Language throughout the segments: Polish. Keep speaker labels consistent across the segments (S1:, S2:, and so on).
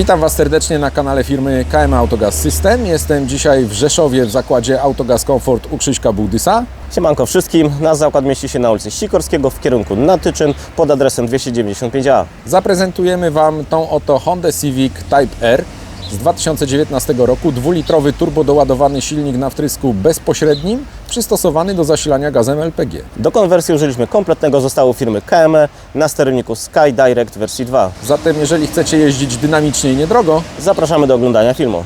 S1: Witam Was serdecznie na kanale firmy KM Autogaz System. Jestem dzisiaj w Rzeszowie w zakładzie Autogaz Comfort u Krzyśka Bułdysa.
S2: Siemanko wszystkim, nasz zakład mieści się na ulicy Sikorskiego w kierunku na Tyczyn pod adresem 295A.
S1: Zaprezentujemy Wam tą oto Honda Civic Type R z 2019 roku. Dwulitrowy turbodoładowany silnik na wtrysku bezpośrednim, przystosowany do zasilania gazem LPG.
S2: Do konwersji użyliśmy kompletnego zestawu firmy KME na sterowniku Sky Direct wersji 2.
S1: Zatem jeżeli chcecie jeździć dynamicznie i niedrogo,
S2: Zapraszamy do oglądania filmu.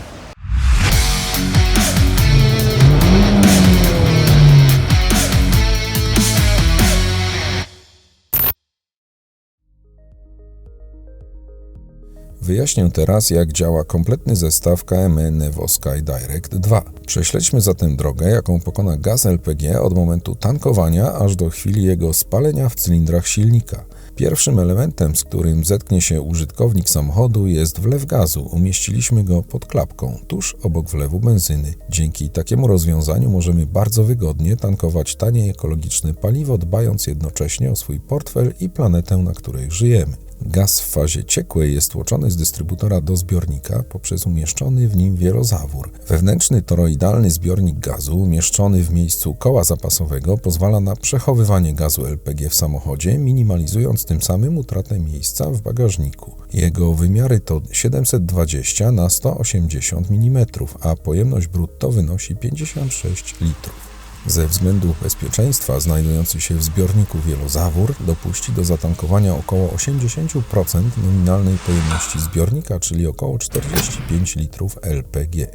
S3: Wyjaśnię teraz, jak działa kompletny zestaw KME Nevo Sky Direct 2. Prześledźmy zatem drogę, jaką pokona gaz LPG od momentu tankowania aż do chwili jego spalenia w cylindrach silnika. Pierwszym elementem, z którym zetknie się użytkownik samochodu jest wlew gazu. Umieściliśmy go pod klapką, tuż obok wlewu benzyny. Dzięki takiemu rozwiązaniu możemy bardzo wygodnie tankować tanie ekologiczne paliwo, dbając jednocześnie o swój portfel i planetę, na której żyjemy. Gaz w fazie ciekłej jest tłoczony z dystrybutora do zbiornika poprzez umieszczony w nim wielozawór. Wewnętrzny toroidalny zbiornik gazu umieszczony w miejscu koła zapasowego pozwala na przechowywanie gazu LPG w samochodzie, minimalizując tym samym utratę miejsca w bagażniku. Jego wymiary to 720 na 180 mm, a pojemność brutto wynosi 56 litrów. Ze względów bezpieczeństwa znajdujący się w zbiorniku wielozawór dopuści do zatankowania około 80% nominalnej pojemności zbiornika, czyli około 45 litrów LPG.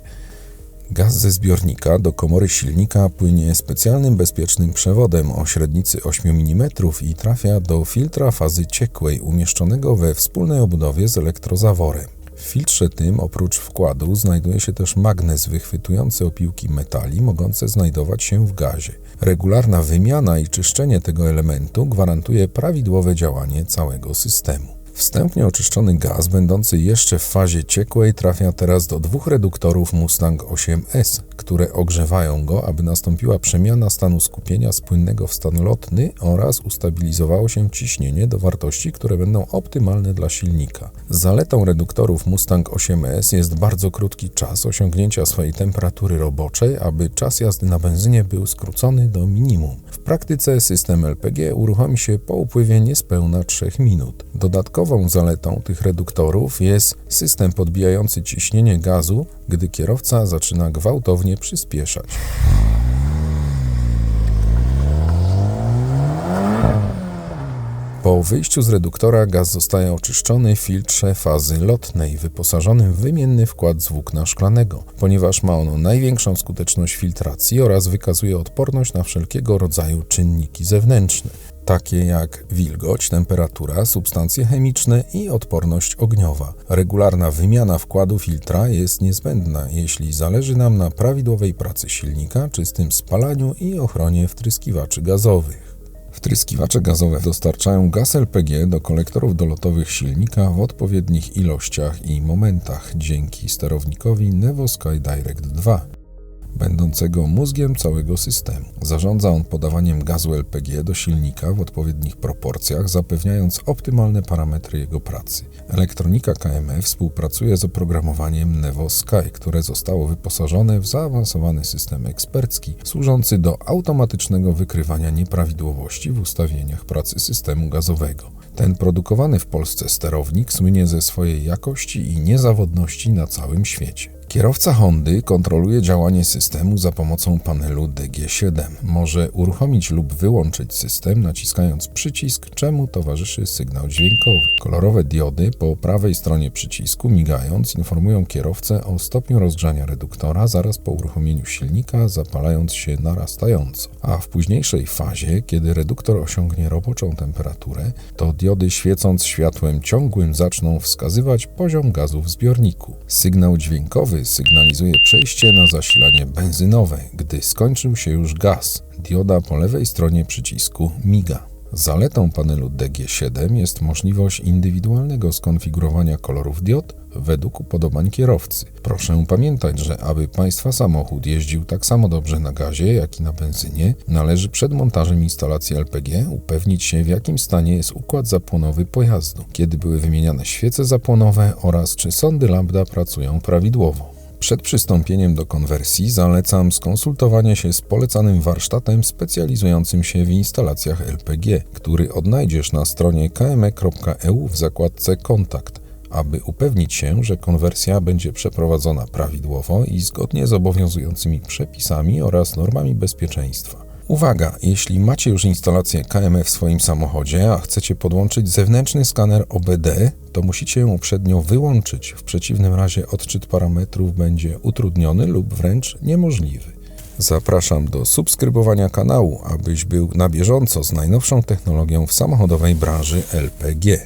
S3: Gaz ze zbiornika do komory silnika płynie specjalnym bezpiecznym przewodem o średnicy 8 mm i trafia do filtra fazy ciekłej umieszczonego we wspólnej obudowie z elektrozaworem. W filtrze tym oprócz wkładu znajduje się też magnes wychwytujący opiłki metali mogące znajdować się w gazie. Regularna wymiana i czyszczenie tego elementu gwarantuje prawidłowe działanie całego systemu. Wstępnie oczyszczony gaz, będący jeszcze w fazie ciekłej, trafia teraz do dwóch reduktorów Mustang 8S, które ogrzewają go, aby nastąpiła przemiana stanu skupienia z płynnego w stan lotny oraz ustabilizowało się ciśnienie do wartości, które będą optymalne dla silnika. Zaletą reduktorów Mustang 8S jest bardzo krótki czas osiągnięcia swojej temperatury roboczej, aby czas jazdy na benzynie był skrócony do minimum. Praktyce system LPG uruchomi się po upływie niespełna 3 minut. Dodatkową zaletą tych reduktorów jest system podbijający ciśnienie gazu, gdy kierowca zaczyna gwałtownie przyspieszać. Po wyjściu z reduktora gaz zostaje oczyszczony w filtrze fazy lotnej, wyposażonym w wymienny wkład z włókna szklanego, ponieważ ma ono największą skuteczność filtracji oraz wykazuje odporność na wszelkiego rodzaju czynniki zewnętrzne, takie jak wilgoć, temperatura, substancje chemiczne i odporność ogniowa. Regularna wymiana wkładu filtra jest niezbędna, jeśli zależy nam na prawidłowej pracy silnika, czystym spalaniu i ochronie wtryskiwaczy gazowych. Wtryskiwacze gazowe dostarczają gaz LPG do kolektorów dolotowych silnika w odpowiednich ilościach i momentach dzięki sterownikowi Nevo Sky Direct 2, będącego mózgiem całego systemu. Zarządza on podawaniem gazu LPG do silnika w odpowiednich proporcjach, zapewniając optymalne parametry jego pracy. Elektronika KME współpracuje z oprogramowaniem Nevo Sky, które zostało wyposażone w zaawansowany system ekspercki, służący do automatycznego wykrywania nieprawidłowości w ustawieniach pracy systemu gazowego. Ten produkowany w Polsce sterownik słynie ze swojej jakości i niezawodności na całym świecie. Kierowca Hondy kontroluje działanie systemu za pomocą panelu DG7. Może uruchomić lub wyłączyć system naciskając przycisk, czemu towarzyszy sygnał dźwiękowy. Kolorowe diody po prawej stronie przycisku migając informują kierowcę o stopniu rozgrzania reduktora zaraz po uruchomieniu silnika, zapalając się narastająco. A w późniejszej fazie, kiedy reduktor osiągnie roboczą temperaturę, to diody świecąc światłem ciągłym zaczną wskazywać poziom gazu w zbiorniku. Sygnał dźwiękowy sygnalizuje przejście na zasilanie benzynowe, gdy skończył się już gaz. Dioda po lewej stronie przycisku miga. Zaletą panelu DG7 jest możliwość indywidualnego skonfigurowania kolorów diod według upodobań kierowcy. Proszę pamiętać, że aby Państwa samochód jeździł tak samo dobrze na gazie, jak i na benzynie, należy przed montażem instalacji LPG upewnić się, w jakim stanie jest układ zapłonowy pojazdu, kiedy były wymieniane świece zapłonowe oraz czy sądy lambda pracują prawidłowo. Przed przystąpieniem do konwersji zalecam skonsultowanie się z polecanym warsztatem specjalizującym się w instalacjach LPG, który odnajdziesz na stronie kme.eu w zakładce Kontakt, aby upewnić się, że konwersja będzie przeprowadzona prawidłowo i zgodnie z obowiązującymi przepisami oraz normami bezpieczeństwa. Uwaga, jeśli macie już instalację KME w swoim samochodzie, a chcecie podłączyć zewnętrzny skaner OBD, to musicie ją uprzednio wyłączyć. W przeciwnym razie odczyt parametrów będzie utrudniony lub wręcz niemożliwy. Zapraszam do subskrybowania kanału, abyś był na bieżąco z najnowszą technologią w samochodowej branży LPG.